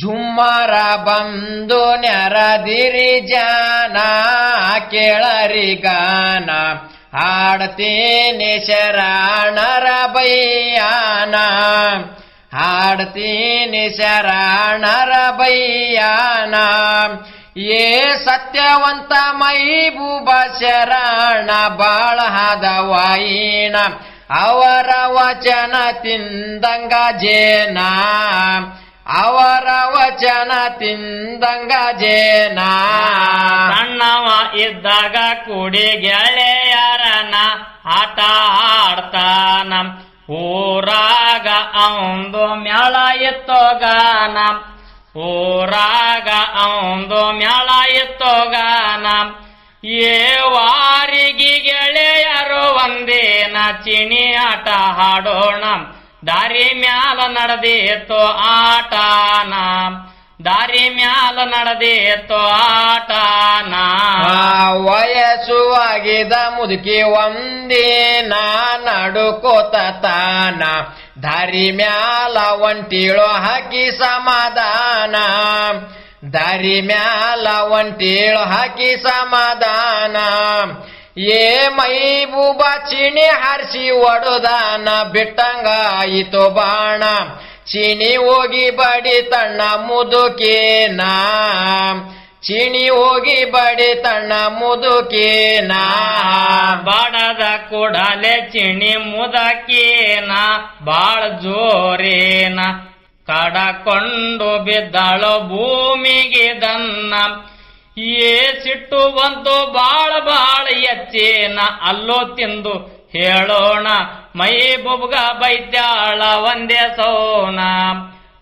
ಜುಮ್ಮರ ಬಂದು ನೆರದಿರಿ ಜಾನ, ಕೇಳರಿ ಗಾನ. ಹಾಡ್ತೀನಿ ಶರಣರ ಬೈಯಾನ. ಹಾಡ್ತೀನಿ ಶರಣರ ಬೈಯಾನ. ಏ ಸತ್ಯವಂತ ಮೈಬೂಬ ಶರಣ, ಬಾಳ ಹದವಾಯಿನ ಅವರ ವಚನ ತಿಂದಂಗ ಜೇನ. ಅವರ ವಚನ ತಿಂದಂಗ ಜೇನ. ಸಣ್ಣವ ಇದ್ದಾಗ ಕುಡಿ ಗೆಳೆಯರನ ಆಟ ಆಡ್ತಾನ. ಊರಾಗ ಅವಂದು ಮ್ಯಾಳ ಎತ್ತೋಗಾನ. ಊರಾಗ ಅವಂದು ಮ್ಯಾಳ ಎತ್ತೋಗಾನ. ಏ ವಾರಿಗಿ ಗೆಳೆಯರು ಒಂದೇನ ಚಿಣಿ ಆಟ ಹಾಡೋಣ. ದಾರಿ ಮ್ಯಾಲ ನಡೆದೇತೋ ಆಟಾನ. ದಾರಿ ಮ್ಯಾಲ ನಡೆದೇತೋ ಆಟಾನ. ವಯಸ್ಸು ವಯಸ್ಸುವಾಗಿದ ಮುದುಕಿ ಒಂದಿನ ನಡುಕೋತ ತಾನ. ದಾರಿ ಮ್ಯಾಲ ಒಂಟಿಳೋ ಹಾಕಿ ಸಮಾಧಾನ. ದಾರಿ ಮ್ಯಾಲ ಒಂಟಿಳೋ ಹಾಕಿ ಸಮಾಧಾನ. ಏ ಮೈಬೂಬ ಚೀಣಿ ಹರಿಸಿ ಒಡೋದಾನ, ಬಿಟ್ಟಂಗ ಆಯಿತು ಬಾಣ. ಚೀಣಿ ಹೋಗಿ ಬಡಿ ತಣ್ಣ ಮುದುಕೇನ. ಚೀಣಿ ಹೋಗಿ ಬಡಿ ತಣ್ಣ ಮುದುಕೇನ. ಬಾಡದ ಕೂಡಲೆ ಚೀಣಿ ಮುದಕೇನ, ಬಾಳ ಜೋರೇನ. ಕಡಕೊಂಡು ಬಿದ್ದಳು ಭೂಮಿಗೆ ದನ್ನ. ಏ ಸಿಟ್ಟು ಬಂತು ಬಾಳ ಬಾಳ ಎಚ್ಚೇನ, ಅಲ್ಲೋ ತಿಂದು ಹೇಳೋಣ. ಮೈ ಬುಬ್ಗ ಬೈತ್ಯಾಳ, ಒಂದೇ ಸೋನ.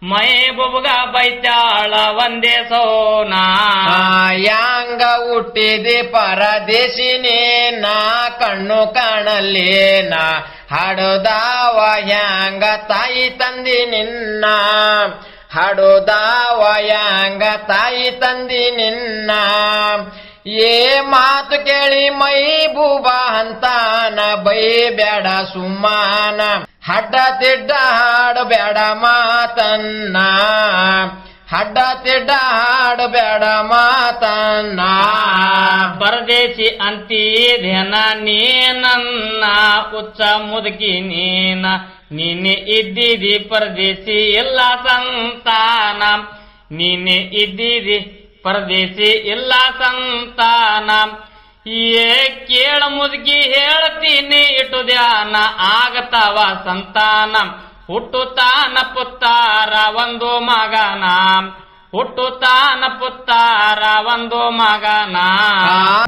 ಮೈ ಬುಬ್ಗ ಬೈತ್ಯಾಳ, ಒಂದೇ ಸೋನ. ಯಾಂಗ ಹುಟ್ಟಿದೆ ನಾ ಕಣ್ಣು ಕಾಣಲೇನ ಹಡದಾವ ಹ್ಯಾಂಗ ತಾಯಿ ತಂದಿ ನಿನ್ನ. ಹಡದಾವ ಹ್ಯಾಂಗ ತಾಯಿ ತಂದಿ ನಿನ್ನ. ಏ ಮಾತು ಕೇಳಿ ಮೈ ಬೂಬ ಅಂತಾನ, ಬೈ ಬೇಡ ಸುಮಾನ ಹಡ್ಡ ತಿಡ್ಡ ಹಾಡು ಬೇಡ ಮಾತನ್ನ. ಹಡ್ಡ ತಿಡ್ಡ ಹಾಡಬೇಡ ಮಾತನ್ನ. ಪರದೇಶಿ ಅಂತೀದೇನ ನೀನನ್ನ ಉಚ್ಚ ಮುದುಕಿ ನೀನ. ನೀನೆ ಇದ್ದಿದಿ ಪರದೇಶಿ ಇಲ್ಲ ಸಂತಾನ. ನೀನೆ ಇದ್ದಿದಿ ಪರದೇಶಿ ಇಲ್ಲ ಸಂತಾನ. ಏ ಕೇಳ ಮುದುಕಿ ಹೇಳ್ತೀನಿ ಇಟ್ಟು ಧ್ಯಾನ, ಆಗತಾವ ಸಂತಾನ. ಹುಟ್ಟುತ್ತಾನ ಪುತ್ತಾರ ಒಂದು ಮಗನ. ಹುಟ್ಟುತ್ತಾನ ಪುತ್ತಾರ ಒಂದು ಮಗನ.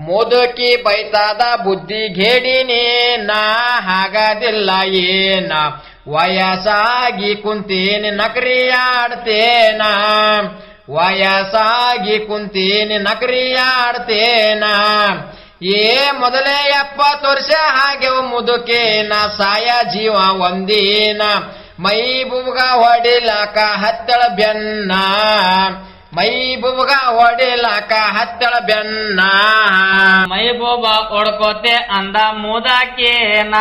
ಮುದುಕಿ ಬೈತಾದ ಬುದ್ಧಿ ಘೇಡಿನೇನ ಹಾಗದಿಲ್ಲ ಏನ. ವಯಸ್ಸಾಗಿ ಕುಂತೀನಿ ನಕರಿಯಾಡ್ತೇನ. ವಯಸ್ಸಾಗಿ ಕುಂತೀನಿ ನಕರಿಯಾಡ್ತೇನ. ಏ ಮೊದಲೇ ಎಪ್ಪತ್ತು ವರ್ಷ ಹಾಗೆ ಮುದುಕೇನ, ಸಾಯ ಜೀವ ಒಂದಿನ. ಮೈ ಬುಬುಗ ಹೊಡಿಲಾಕ ಹತ್ತಳ ಬೆನ್ನ. ಮೈ ಬುಬುಗ ಹೊಡಿಲಾಕ ಹತ್ತಳ ಬೆನ್ನ. ಮೈ ಬುಬ ಒಡ್ಕೋತೆ ಅಂದ ಮೂದಾಕೇನ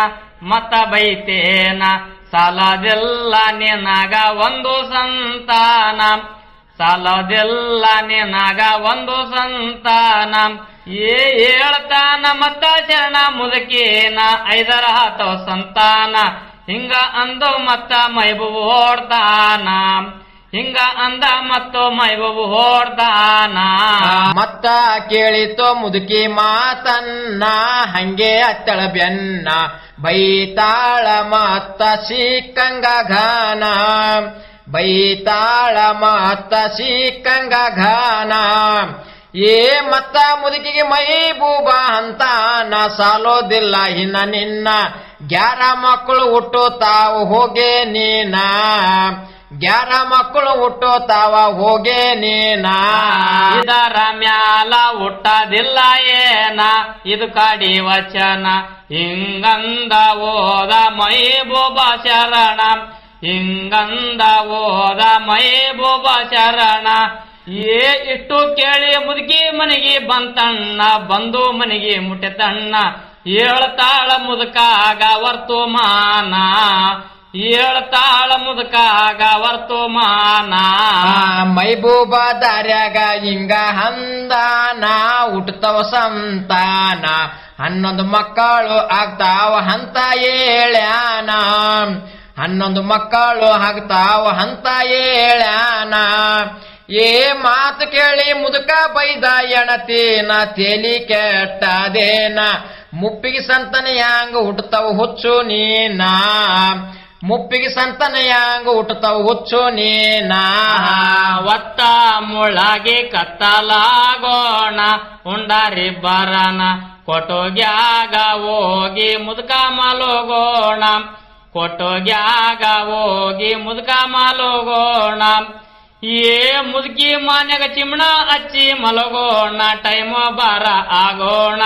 ಮತ ಬೈತೇನ, ಸಾಲದೆಲ್ಲ ನಿನಗ ಒಂದು ಸಂತಾನ. ಸಾಲದೆಲ್ಲ ನಿನಗ ಒಂದು ಸಂತಾನ. ಏ ಹೇಳ್ತಾನ ಮತ್ತ ಶರಣ ಮುದಕೇನ, ಐದರ ಹತ್ತವ ಸಂತಾನ. ಹಿಂಗ ಅಂದ ಮತ್ತ ಮೈಬೂಬು ಓಡ್ತಾನ ಹಿಂಗ ಅಂದ ಮತ್ತು ಮೈಬೂಬು ಓಡ್ತಾನ ಮತ್ತ ಕೇಳಿತು ಮುದುಕಿ ಮಾತನ್ನ, ಹಂಗೆ ಅತ್ತಳ ಬೆನ್ನ. ಬೈತಾಳ ಮತ್ತ ಸಿಕ್ಕಂಗ ಘಾನ. ಬೈತಾಳ ಮತ್ತ ಸಿಕ್ಕಂಗ ಘಾನ. ಏ ಮತ್ತ ಮುದುಕಿಗೆ ಮೈ ಬೂಬ ಅಂತ ನಾ ಸಾಲೋದಿಲ್ಲ ಹಿನ್ನ ನಿನ್ನ. ಗ್ಯಾರ ಮಕ್ಕಳು ಹುಟ್ಟು ತಾವು ಹೋಗೆ ನೀನ. ಗ್ಯಾರ ಮಕ್ಕಳು ಹುಟ್ಟು ತಾವ ಹೋಗೆ ನೀನ. ಇದರ ಮ್ಯಾಲ ಹುಟ್ಟದಿಲ್ಲ ಏನ? ಇದು ಕಾಡಿ ವಚನ. ಹಿಂಗಂದ ಓದ ಮೈಬೂಬ ಶರಣ. ಹಿಂಗಂದ ಓದ ಮೈಬೂಬ ಶರಣ. ಏ ಇಷ್ಟು ಕೇಳಿ ಮುದುಕಿ ಮನೆಗೆ ಬಂತಣ್ಣ, ಬಂದು ಮನೆಗೆ ಮುಟ್ಟೆತಣ್ಣ ಹೇಳ್ತಾಳ ಮುದುಕಾಗ ವರ್ತಮಾನ. ಹೇಳ್ತಾಳ ಮುದುಕಾಗ ವರ್ತಮಾನ. ಮೈಬೂಬ ದಾರ್ಯಾಗ ಹಿಂಗ ಹಂದಾನ ಹುಟ್ಟತವ ಸಂತಾನ. ಹನ್ನೊಂದು ಮಕ್ಕಳು ಆಗ್ತಾವ ಹಂತ ಏಳ್ಯಾನ ಹನ್ನೊಂದು ಮಕ್ಕಳು ಆಗ್ತಾವ ಹಂತ ಏಳ್ಯಾನ ಏ ಮಾತು ಕೇಳಿ ಮುದುಕ ಬೈದ ಎಣತೀನ, ತೇಲಿ ಕೆಟ್ಟದೇನ. ಮುಪ್ಪಿಗೆ ಸಂತನ ಯಾಂಗ ಹುಟ್ಟತಾವ ಹುಚ್ಚು ನೀನಾ? ಮುಪ್ಪಿಗೆ ಸಂತನ ಯಾಂಗ ಹುಟ್ಟತಾವ ಹುಚ್ಚು ನೀನಾ? ಒತ್ತ ಮುಳಾಗಿ ಕತ್ತಲಾಗೋಣ, ಉಂಡಾರಿ ಬರನ ಕೊಟೋಗ್ಯಾಗ ಹೋಗಿ ಮುದುಕ ಮಲಗೋಣ. ಕೊಟೋಗ್ಯಾಗ ಹೋಗಿ ಮುದುಕ ಮಲಗೋಣ. ಏ ಮುದುಕಿ ಮಾನ್ಯಾಗ ಚಿಮಣ ಹಚ್ಚಿ ಮಲಗೋಣ, ಟೈಮ್ ಬಾರ ಆಗೋಣ.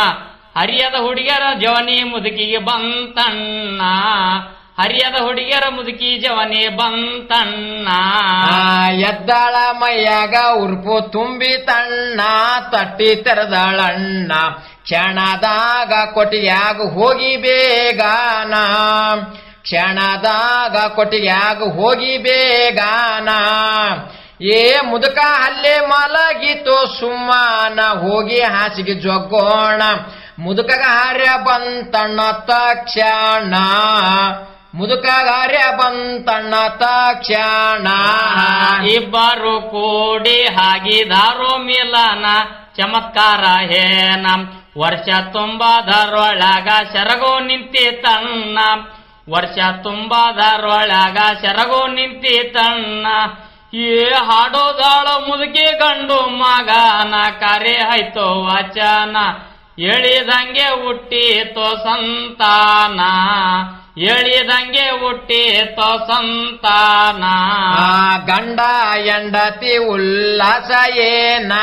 ಹರಿಯದ ಹುಡುಗಿಯರ ಜವನಿ ಮುದುಕಿಗೆ ಬಂತಣ್ಣ. ಹರಿಯದ ಹುಡುಗಿಯರ ಮುದುಕಿ ಜವನಿ ಬಂತಣ್ಣ. ಎದ್ದಾಳ ಮೈಯಾಗ ಉರ್ಪು ತುಂಬಿ ತಣ್ಣ, ತಟ್ಟಿ ತೆರೆದಳಣ್ಣ. ಕ್ಷಣದಾಗ ಕೊಟ್ಟಿಯಾಗ ಹೋಗಿ ಬೇಗಾನ. ಕ್ಷಣದಾಗ ಕೊಟ್ಟಿಯಾಗ ಹೋಗಿ ಬೇಗಾನ. ಏ ಮುದುಕ ಹಲ್ಲೆ ಮಲಗಿತು ಸುಮ್ಮನ, ಹೋಗಿ ಹಾಸಿಗೆ ಜೊಗ್ಗೋಣ. ಮುದುಕಗ ಹಾರ್ಯ ಬಂತಣ್ಣ ತಕ್ಷಣ ಮುದುಕಗಾರ್ಯ ಬಂತಣ್ಣ ತಕ್ಷಣ ಇಬ್ಬರು ಕೂಡಿ ಹಾಗಿದಾರೋ ಮಿಲನ. ಚಮತ್ಕಾರ ಹೇನ. ವರ್ಷ ತುಂಬದರೊಳಗ ಸೆರಗು ನಿಂತಿತಣ್ಣ ವರ್ಷ ತುಂಬದರೊಳಗ ಸೆರಗು ನಿಂತಿತಣ್ಣ ಏ ಹಾಡೋದಾಳ ಮುದುಕಿ ಗಂಡು ಮಗನ. ಕರೆ ಆಯ್ತು ವಚನ. ಎಳಿದಂಗೆ ಹುಟ್ಟಿತೋ ಸಂತಾನ. ಎಳಿದಂಗೆ ಹುಟ್ಟಿತೋ ಸಂತಾನ. ಗಂಡ ಎಂಡತಿ ಉಲ್ಲಾಸ ಏನ?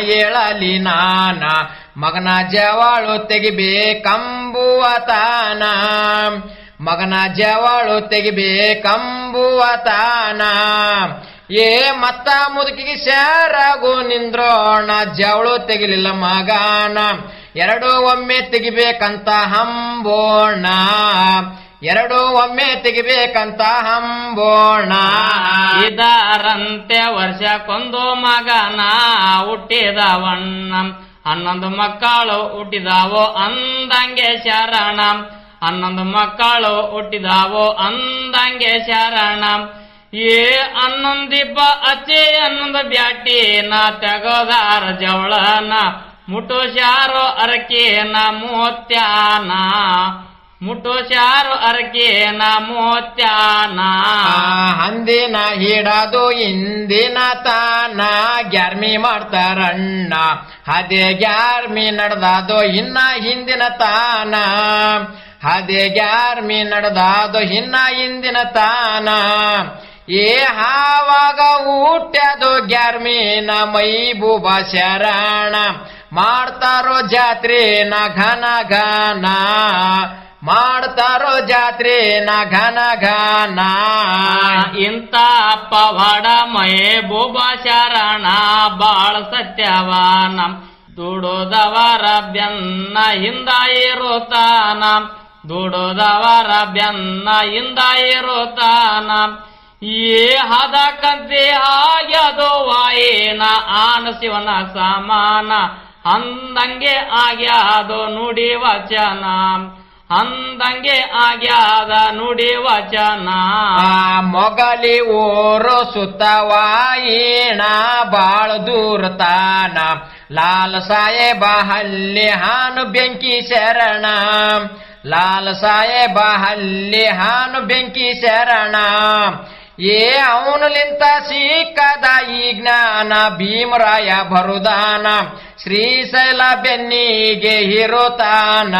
ಹೇಳಲಿ ನಾನ. ಮಗನ ಜವಾಳು ತೆಗಿಬೇಕಂಬುವ ತಾನ. ಮಗನ ಜವಾಳು ತೆಗಿಬೇಕಂಬುವ ತಾನ. ಏ ಮತ್ತ ಮುದುಕಿಗೆ ಶಾರಾಗು ನಿಂದ್ರೋಣ, ಜವಳು ತೆಗಿಲಿಲ್ಲ ಮಗಾನ. ಎರಡು ಒಮ್ಮೆ ತೆಗಿಬೇಕಂತ ಹಂಬೋಣ. ಎರಡೂ ಒಮ್ಮೆ ತೆಗಿಬೇಕಂತ ಹಂಬೋಣ. ಇದರಂತೆ ವರ್ಷಕ್ಕೊಂದು ಮಗನ ಹುಟ್ಟಿದವಣ್ಣ ಹನ್ನೊಂದು ಮಕ್ಕಳು ಹುಟ್ಟಿದಾವೋ ಅಂದಂಗೆ ಶರಣ. ಹನ್ನೊಂದು ಮಕ್ಕಳು ಹುಟ್ಟಿದಾವೋ ಅಂದಂಗೆ ಶರಣ. ಏ ಹನ್ನೊಂದಿಬ್ಬ ಅಚ್ಚೆ ಹನ್ನೊಂದು ಬ್ಯಾಟಿ ನಾ ತೆಗೋದಾರ ಜವಳನ. ಮುಟು ಶಾರೋ ಅರಕೇನ ಮೋತ್ಯಾನ. ಮುಟು ಶಾರೋ ಅರಕೇನ ಮೋತ್ಯಾನ. ಅಂದಿನ ಹಿಡದು ಇಂದಿನ ತಾನ. ಗ್ಯಾರ್ಮಿ ಮಾಡ್ತಾರಣ್ಣ. ಅದೇ ಗ್ಯಾರ್ಮಿ ನಡೆದಾದು ಇನ್ನ ಹಿಂದಿನ ತಾನ. ಅದೇ ಗ್ಯಾರ್ಮಿ ನಡೆದಾದು ಇನ್ನ ಹಿಂದಿನ ತಾನ. ಏ ಹಾವಾಗ ಊಟದು ಗ್ಯಾರ್ಮಿನ ಮೈಬೂಬ ಶರಣ. ಮಾಡ್ತಾರೋ ಜಾತ್ರೆ ನಘ ನಘನ ಮಾಡ್ತಾರೋ ಜಾತ್ರೆ ನಘ ನಘನ ಇಂತ ಪವಾಡ ಮಯೇ ಬೋಬ ಶರಣ ಬಾಳ ಸತ್ಯವಾನ. ದುಡೋದವರ ಬೆನ್ನ ಹಿಂದ ಇರುತ್ತಾನ ದುಡೋದವರ ಬೆನ್ನ ಹಿಂದ ಇರುತ್ತಾನ ಏ ಹದ ಕಂತೆ ಆಗ್ಯದೋ ವಾಯೇನ. ಆನ ಶಿವನ ಸಮಾನ. ಅಂದಂಗೆ ಆಗ್ಯಾದು ನುಡಿ ವಚನ. ಅಂದಂಗೆ ಆಗ್ಯಾದ ನುಡಿ ವಚನ. ಮೊಗಲಿ ಓರು ಸುತ್ತವಾಯಿಣ ಬಾಳ ದೂರ ತಾನ ಲಾಲ್ ಸಾಹೇಬ ಹಲ್ಲಿ ಹಾನು ಬೆಂಕಿ ಶರಣ. ಲಾಲ್ ಸಾಹೇಬ ಹಲ್ಲಿ ಹಾನು ಬೆಂಕಿ ಶರಣ. ಏ ಅವನುಲಿಂತ ಸಿಕ್ಕದ ಈ ಜ್ಞಾನ ಭೀಮರಾಯ ಬರುದಾನ ಶ್ರೀಶೈಲ ಬೆನ್ನಿಗೆ ಹಿರುತಾನ.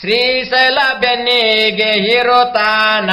ಶ್ರೀಶೈಲ ಬೆನ್ನಿಗೆ ಹಿರುತಾನ.